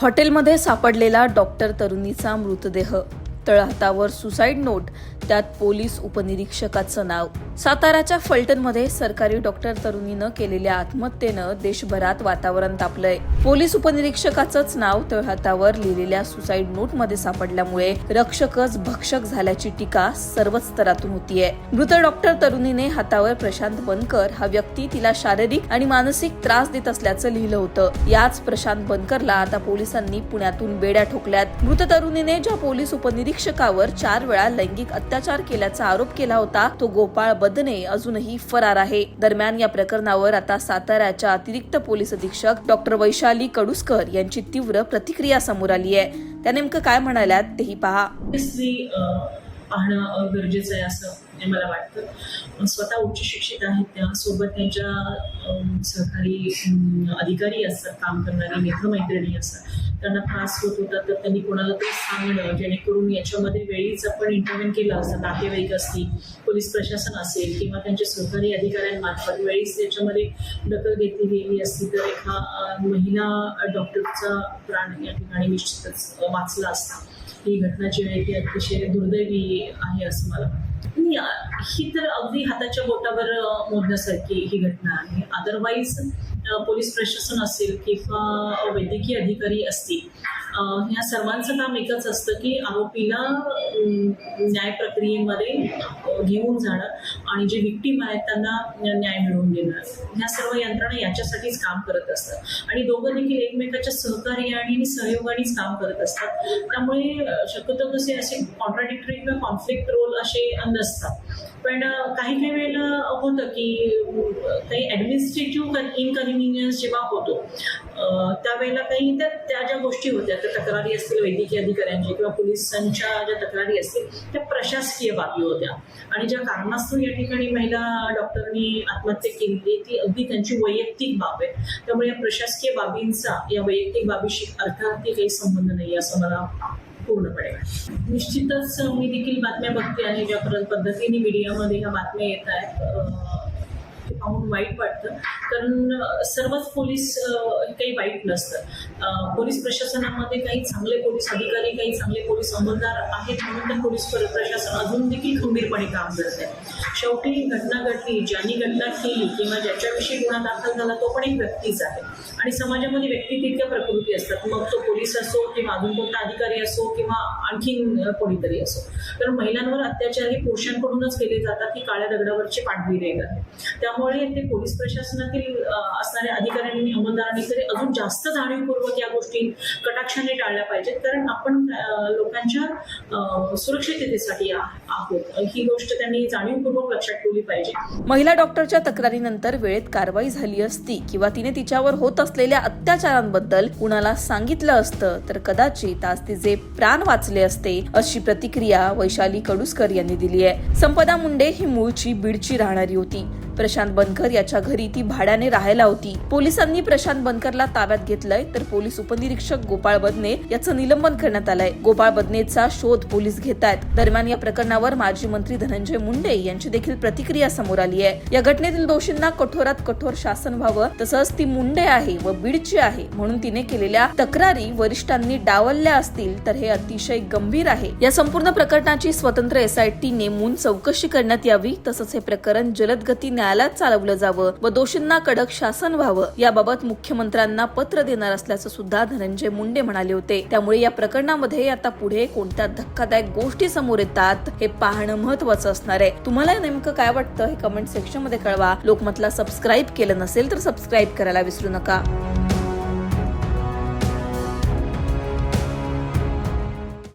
हॉटेलमध्ये सापडलेला डॉक्टर तरुणीचा मृतदेह. तळहातावर सुसाईड नोट त्यात पोलीस उपनिरीक्षकाचं नाव. साताराच्या फलटणमध्ये सरकारी डॉक्टर तरुणीनं केलेल्या आत्महत्येनं देशभरात वातावरण तापलंय. पोलीस उपनिरीक्षकाचंच नाव तळहातावर लिहिलेल्या सुसाईड नोटमध्ये सापडल्यामुळे रक्षकच भक्षक झाल्याची टीका सर्वच स्तरातून होतीये. मृत डॉक्टर तरुणीने हातावर प्रशांत बनकर हा व्यक्ती तिला शारीरिक आणि मानसिक त्रास देत असल्याचं लिहिलं होतं. याच प्रशांत बनकरला आता पोलिसांनी पुण्यातून बेड्या ठोकल्यात. मृत तरुणीने ज्या पोलीस शिक्षकावर चार वेळा लैंगिक अत्याचार केल्याचा आरोप केला होता. तो गोपाळ बदने अजूनही फरार आहे. दरम्यान या प्रकरणावर आता साताऱ्याच्या अतिरिक्त पोलीस अधीक्षक डॉक्टर वैशाली कडुसकर यांची तीव्र प्रतिक्रिया समोर आली आहे. त्या नेमकं काय म्हणाल्यात तेही पहा. पाहणं गरजेचं आहे असं. हे मला वाटतं. स्वतः उच्च शिक्षित आहेत त्या सोबत त्यांच्या सहकारी अधिकारी असतात काम करणारे मित्रमैत्रिणी असतात. त्यांना त्रास होत होता तर त्यांनी कोणाला तरी सांगणं जेणेकरून याच्यामध्ये वेळीच आपण इंटरव्हेन केलं असतं. नातेवाईक असतील पोलीस प्रशासन असेल किंवा त्यांच्या सहकारी अधिकाऱ्यांमार्फत वेळीच त्याच्यामध्ये दखल घेतली गेली असती तर एका महिला डॉक्टरचा प्राण या ठिकाणी निश्चितच वाचला असता. ही घटना जी आहे ती अतिशय दुर्दैवी आहे असं मला वाटतं. ही तर अगदी हाताच्या बोटावर मोडण्यासारखी ही घटना आहे. अदरवाईज पोलीस प्रशासन असेल किंवा वैद्यकीय अधिकारी असतील ह्या सर्वांचं काम एकच असतं की आरोपीला न्याय प्रक्रियेमध्ये घेऊन जाणं. आणि जे विक्टीम आहेत त्यांना न्याय मिळवून देणं ह्या सर्व यंत्रणा याच्यासाठीच काम करत असतात. आणि दोघं देखील एकमेकाच्या सहकार्य आणि सहयोगानेच काम करत असतात. त्यामुळे शक्यतो कसे असे कॉन्ट्राडिक्टरी किंवा कॉन्फ्लिक्ट रोल असे नसतात. पण काही काही वेळेला होतं की काही ॲडमिनिस्ट्रेटिव्ह इनकन्व्हिनियन्स जेव्हा होतो त्यावेळेला काही त्या त्या ज्या गोष्टी होत्या त्या तक्रारी असतील वैद्यकीय अधिकाऱ्यांची किंवा पोलिसांच्या ज्या तक्रारी असतील त्या प्रशासकीय बाबी होत्या. आणि ज्या कारणास्तव या ठिकाणी महिला डॉक्टरनी आत्महत्या केली ती अगदी त्यांची वैयक्तिक बाब आहे. त्यामुळे या प्रशासकीय बाबींचा या वैयक्तिक बाबीशी अर्थार्थी काही संबंध नाही असं मला पूर्णपणे निश्चितच मी देखील बातम्या बघते आणि ज्या पद्धतीने मीडियामध्ये ह्या बातम्या येत आहेत. पाहून वाईट वाटतं. कारण सर्वच पोलीस हे काही वाईट नसतं. पोलीस प्रशासनामध्ये काही चांगले पोलीस अधिकारी काही चांगले पोलीस अंमलदार आहेत म्हणून तर पोलीस प्रशासन अजून देखील खंबीरपणे काम करत आहे शेवटी घटना घडली ज्यांनी घटना केली किंवा ज्याच्याविषयी गुन्हा दाखल झाला तो पण एक व्यक्तीच आहे. आणि समाजामध्ये व्यक्ती तितक्या प्रकृती असतात. मग तो पोलीस असो किंवा अजून कोणता अधिकारी असो किंवा आणखीन कोणीतरी असो. कारण महिलांवर अत्याचार हे पुरुषांकडूनच केले जातात ही काळ्या दगडावरची पांढरी रेग आहे. त्यामुळे ते पोलीस प्रशासनातील असणाऱ्या अधिकाऱ्यांनी अंमलदारांनी तरी अजून जास्त जाणीवपूर्वक या गोष्टी कटाक्षाने टाळल्या पाहिजेत. कारण आपण लोकांच्या सुरक्षिततेसाठी आहोत. ही गोष्ट त्यांनी जाणीवपूर्वक लक्षात ठेवली पाहिजे. महिला डॉक्टरच्या तक्रारीनंतर वेळेत कारवाई झाली असती किंवा तिने तिच्यावर होत असलेल्या अत्याचारांबद्दल कुणाला सांगितलं असतं तर कदाचित आज तिचे प्राण वाचले असते अशी प्रतिक्रिया वैशाली कडुसकर यांनी दिली आहे. संपदा मुंडे ही मूळची बीडची राहणारी होती. प्रशांत बनकर याच्या घरी ती भाड्याने राहायला होती. पोलिसांनी प्रशांत बनकरला ताब्यात घेतलंय तर पोलीस उपनिरीक्षक गोपाळ बदने याचं निलंबन करण्यात आलंय. गोपाळ बदनेचा शोध पोलीस घेत आहेत दरम्यान या प्रकरणावर माजी मंत्री धनंजय मुंडे यांची देखील प्रतिक्रिया समोर आली आहे. या घटनेतील दोषींना कठोरात कठोर शासन व्हावं तसंच ती मुंडे आहे व बीडची आहे म्हणून तिने केलेल्या तक्रारी वरिष्ठांनी डावलल्या असतील तर हे अतिशय गंभीर आहे. या संपूर्ण प्रकरणाची स्वतंत्र एसआयटी नेमून चौकशी करण्यात यावी तसंच हे प्रकरण जलद गती न्यायालयात चालवलं जावं व दोषींना कडक शासन व्हावं याबाबत मुख्यमंत्र्यांना पत्र देणार असल्याचं सुद्धा धनंजय मुंडे म्हणाले होते. त्यामुळे या प्रकरणामध्ये आता पुढे कोणत्या धक्कादायक गोष्टी समोर येतात हे पाहणं महत्वाचं असणार आहे. तुम्हाला नेमकं काय वाटतं हे कमेंट सेक्शनमध्ये कळवा. लोकमतला सबस्क्राईब केलं नसेल तर सबस्क्राईब करायला विसरू नका.